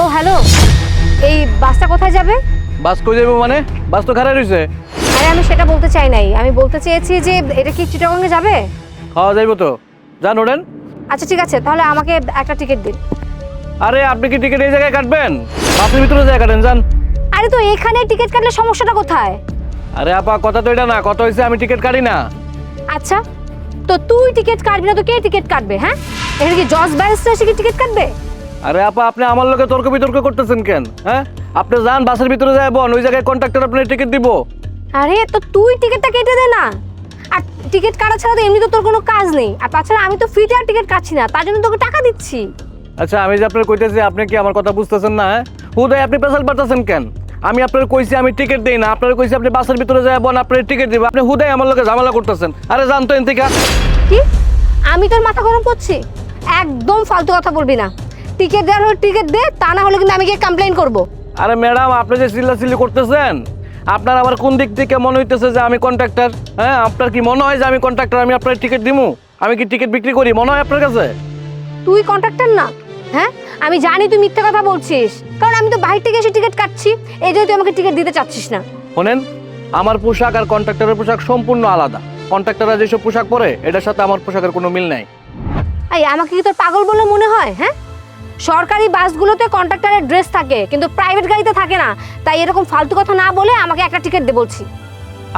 ও hello. এই বাসটা কোথায় যাবে? বাস কই যাব মানে? বাস তো খারাপ রয়েছে আরে আমি সেটা বলতে চাই নাই। আমি বলতে চেয়েছি যে এটা কি চিটাগংয়ে যাবে? খাওয়া যাইবো তো। যান ওঠেন। আচ্ছা ঠিক আছে। তাহলে আমাকে একটা টিকিট দিন। আরে আপনি কি টিকিট এই জায়গায় কাটবেন? বাসের ভিতরে জায়গা কাটেন যান। আরে তো এখানে টিকিট কাটলে সমস্যাটা কোথায়? আরে আপা কথা তো এটা না। কথা হয়েছে আমি টিকিট কাটি না। আচ্ছা। তো তুই টিকিট কাটবি না তো কে টিকিট কাটবে হ্যাঁ? এখানে কি জজ ব্যারিস্টার এসে কি টিকিট কাটবে? আরে আপা আপনি আমার লোকে তর্ক বিতর্ক করতেছেন কেন হ্যাঁ? আপনি যান বাসের ভিতরে যায় বোন ওই জায়গায় কন্ট্রাক্টর আপনার টিকিট দিব। আরে তো তুই টিকিটটা কেটে দে না। আর টিকিট কাটা ছাড়া তো এমনি তো তোর কোনো কাজ নেই। আর তাছাড়া আমি তো ফ্রিতে আর টিকিট কাটছি না তার জন্য তোকে টাকা দিচ্ছি। আচ্ছা আমি যে আপনার কইতেছি আপনি কি আমার কথা বুঝতেছেন না হ্যাঁ? হুদয় আপনি পেশাল পাঠাচ্ছেন কেন? আমি আপনার কইছি আমি টিকিট দেই না। আপনার কইছি আপনি বাসের ভিতরে যায় বোন আপনার টিকিট দিব। আপনি হুদয় আমার লোকে ঝামেলা করতেছেন। আরে জানতো এনতিকা কি? আমি তোর মাথা গরম করছি? একদম ফালতু কথা বলবি না। টিকিট দেওয়ার হলে টিকিট দে তা না হলে কিন্তু আমি গিয়ে কমপ্লেন করব। আরে ম্যাডাম আপনি যে চিল্লাচিল্লি করতেছেন আপনার আবার কোন দিক থেকে মনে হইতেছে যে আমি কন্ট্রাক্টর হ্যাঁ আপনার কি মনে হয় যে আমি কন্ট্রাক্টর আমি আপনার টিকিট দিমু? আমি কি টিকিট বিক্রি করি? মনে হয় আপনার কাছে? তুই কন্ট্রাক্টর না? হ্যাঁ? আমি জানি তুই মিথ্যা কথা বলছিস। কারণ আমি তো বাইরে থেকে এসে টিকিট কাটছি এই জন্য তুই আমাকে টিকিট দিতে চাচ্ছিস না। শোনেন আমার পোশাক আর কন্ট্রাক্টরের পোশাক সম্পূর্ণ আলাদা। কন্ট্রাক্টররা যেসব পোশাক পরে এটার সাথে আমার পোশাকের কোনো মিল নাই। এই আমাকে কি তোর পাগল বলে মনে হয় হ্যাঁ? সরকারি বাসগুলোতে কন্ট্রাক্টরের ড্রেস থাকে কিন্তু প্রাইভেট গাড়িতে থাকে না। তাই এরকম ফালতু কথা না বলে আমাকে একটা টিকিট দে বলছি।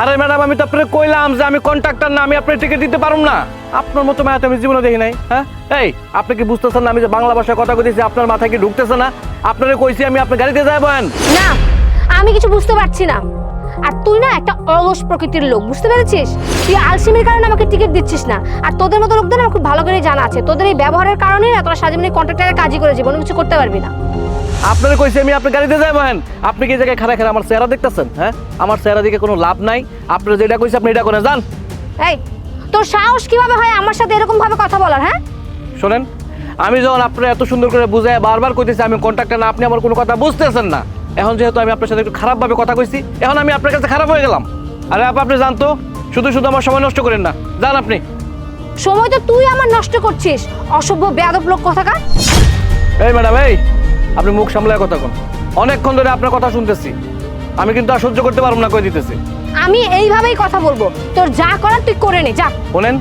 আরে ম্যাডাম আমি তো আপনাকে কইলাম যে আমি কন্ট্রাক্টর না আমি আপনার টিকিট দিতে পারুম না। আপনার মতো মায়াতে আমি জীবনে দেখি নাই হ্যাঁ? এই আপনি কি বুঝতেছেন না আমি যে বাংলা ভাষায় কথা কইতেছি আপনার মাথায় কি ঢুকতেছে না? আপনারে কইছি আমি আপনার গাড়িতে যাবেন না আমি কিছু বুঝতে পারছি না। আর তুই না একটা অলস প্রকৃতির লোক বুঝতে পেরেছিস? তুই আলসিমির কারণে আমাকে টিকিট দিচ্ছিস না। আর তোদের মতো লোকদের আমার খুব ভালো করে জানা আছে। তোদের এই ব্যবহারের কারণে না তোরা সাজিমিনি কন্ট্রাক্টরের কাজই করে জীবনে কিছু করতে পারবি না। আপনারে কইছি আমি আপনার গাড়িতে যাবেন আপনি কি জায়গায় খারা খারা আমার চেহারা দেখতেছেন হ্যাঁ? আমার চেহারা দিকে কোনো লাভ নাই। আপনার যেটা কইছে আপনি এটা করে যান। এই তোর সাহস কীভাবে হয় আমার সাথে এরকম ভাবে কথা বলার হ্যাঁ? শোনেন আমি যখন আপনার এত সুন্দর করে বুঝায় বারবার কইতেছি আমি কন্ট্রাক্টর না আপনি আমার কোনো কথা বুঝতেছেন না। এখন যেহেতু আমি আপনার সাথে একটু খারাপভাবে কথা কইছি এখন আমি আপনার কাছে খারাপ হয়ে গেলাম। আরে আপা আপনি জানতো? শুধু শুধু আমার সময় নষ্ট করেন না। যান আপনি। সময় তো তুই আমার নষ্ট করছিস। অসভ্য বেয়াদব লোক কোথাকার এই ম্যাডাম এই আপনি মুখ সামলায় কথা কোন। অনেকক্ষণ ধরে আপনার কথা শুনতেছি। আমি কিন্তু আর সহ্য করতে পারব না কই দিতেছি। আমি এইভাবেই কথা বলব। তোর যা করার তুই করে নে যা। বলেন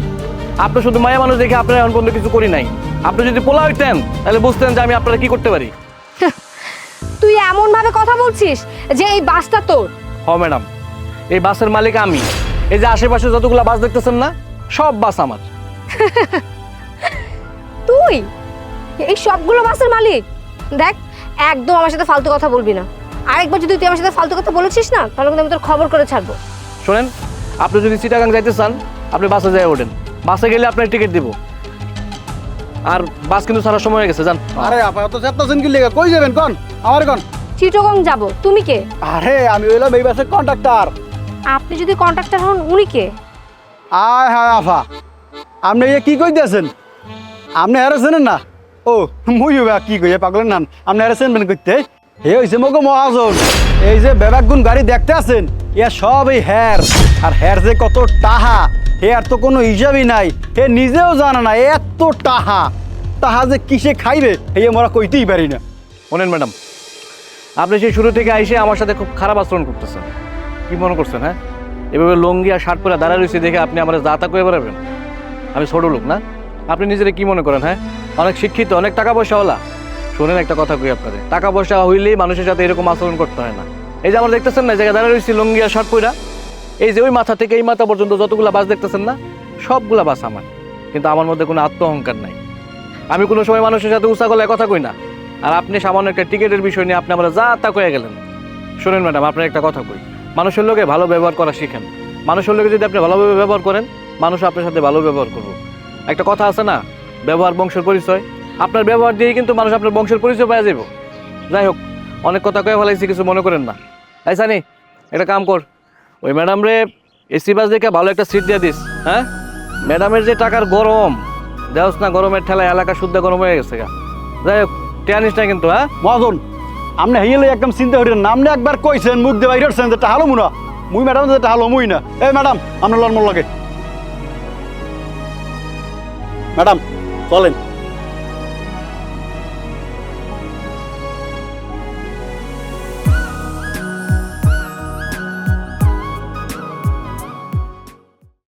আপনি শুধু মায়া মানুষ দেখে আপনার এখন পর্যন্ত কিছু করি নাই। আপনি যদি পোলা হইতেন তাহলে বুঝতেন যে আমি আপনারা কি করতে পারি। তুই এমন ভাবে কথা বলছিস যে এই বাসটা তোর? হ ম্যাডাম। এই বাসের মালিক আমি। এই যে আশেপাশে যতগুলো বাস দেখতেছেন না সব বাস আমার। তুই? এই সবগুলো বাসের মালিক? দেখ একদম আমার সাথে ফালতু কথা বলবি না। আরেকবার যদি তুই আমার সাথে ফালতু কথা বলেছিস না তাহলে কিন্তু আমি তোর খবর করে ছাড়বো। শোনেন আপনি যদি চিটাগাং যাইতে চান আপনি বাসে যাই ওঠেন। বাসে গেলে আপনার টিকিট দিব। আর বাস কিন্তু ছাড়ার সময় হয়ে গেছে জান। আরে আপা তো চেপ্তাছেন কি লেগে? কই যাবেন কোন? আমার কোন? চিটগং যাব। তুমি কে? আরে আমি হইলাম এই বাসের কন্ট্রাক্টর আপনি যদি কন্ট্রাক্টর হন উনি কে? আয় হায় আফা আপনি ইয়ে কি কই দিয়েছেন আপনি হেরে চেনেন না? ও মুই বা কি কই পাগলের নাম। আপনি হেরে চেনবেন করতে হে হইছে মগো মহাজন। এই যে বেবাক গুণ গাড়ি দেখতে আছেন? ইয়া সব এই হের। আর হের যে কত টাহা, হে আর তো কোনো হিসাবই নাই। হে নিজেও জানে না এত টাহা। তাহা যে কিসে খাইবে, হে আমরা কইতেই পারি না। শোনেন ম্যাডাম, আপনি সেই শুরু থেকে আইসে আমার সাথে খুব খারাপ আচরণ করতেছেন। কি মনে করছেন হ্যাঁ? এভাবে লঙ্গি আর শার্ট পরে দাঁড়া রয়েছে দেখে আপনি আমার যা তা করে বেড়াবেন। আমি ছোট লোক, না? আপনি নিজেরা কি মনে করেন হ্যাঁ? অনেক শিক্ষিত, অনেক টাকা পয়সাওয়ালা। শোনেন একটা কথা কই আপনাদের, টাকা পয়সা হইলেই মানুষের সাথে এরকম আচরণ করতে হয় না। এই যে আমরা দেখতেছেন না জায়গায় দাঁড়া রয়েছি লঙ্গি শার্ট পরা এই যে ওই মাথা থেকে এই মাথা পর্যন্ত যতগুলা বাস দেখতেছেন না, সবগুলা বাস আমার। কিন্তু আমার মধ্যে কোনো আত্ম অহংকার নাই। আমি কোনো সময় মানুষের সাথে উঁচা গলায় কথা কই না। আর আপনি সামান্য একটা টিকিটের বিষয় নিয়ে আপনি আমরা যা তা কয়ে গেলেন। শোনেন ম্যাডাম, আপনার একটা কথা কই। মানুষের লোকে ভালো ব্যবহার করা শিখেন। মানুষের লোকে যদি আপনি ভালোভাবে ব্যবহার করেন, মানুষ আপনার সাথে ভালো ব্যবহার করব। একটা কথা আছে না, ব্যবহার বংশের পরিচয়। আপনার ব্যবহার দিয়েই কিন্তু মানুষ আপনার বংশের পরিচয় পাওয়া যাব যাই হোক, অনেক কথা কয়ে ফেলাইছি, কিছু মনে করেন না। এই সানি, একটা কাম কর। ওই ম্যাডাম রে এসি বাস দেখে ভালো একটা সিট দিয়ে দিস হ্যাঁ? ম্যাডামের যে টাকার গরম, দেওস না গরমের ঠেলায়, এলাকা শুদ্ধ গরম হয়ে গেছে গা। যাই হোক টেয়ানিস না কিন্তু হ্যাঁ? মহাজন আপনি হেলে একদম চিন্তা করেন না। আপনি একবার কইছেন, মুখ দিয়ে বাইরে হচ্ছেন যেটা হালো মুনা মুই ম্যাডাম যেটা হালো মুই না। এই ম্যাডাম আপনার লন লাগে। ম্যাডাম, চলেন।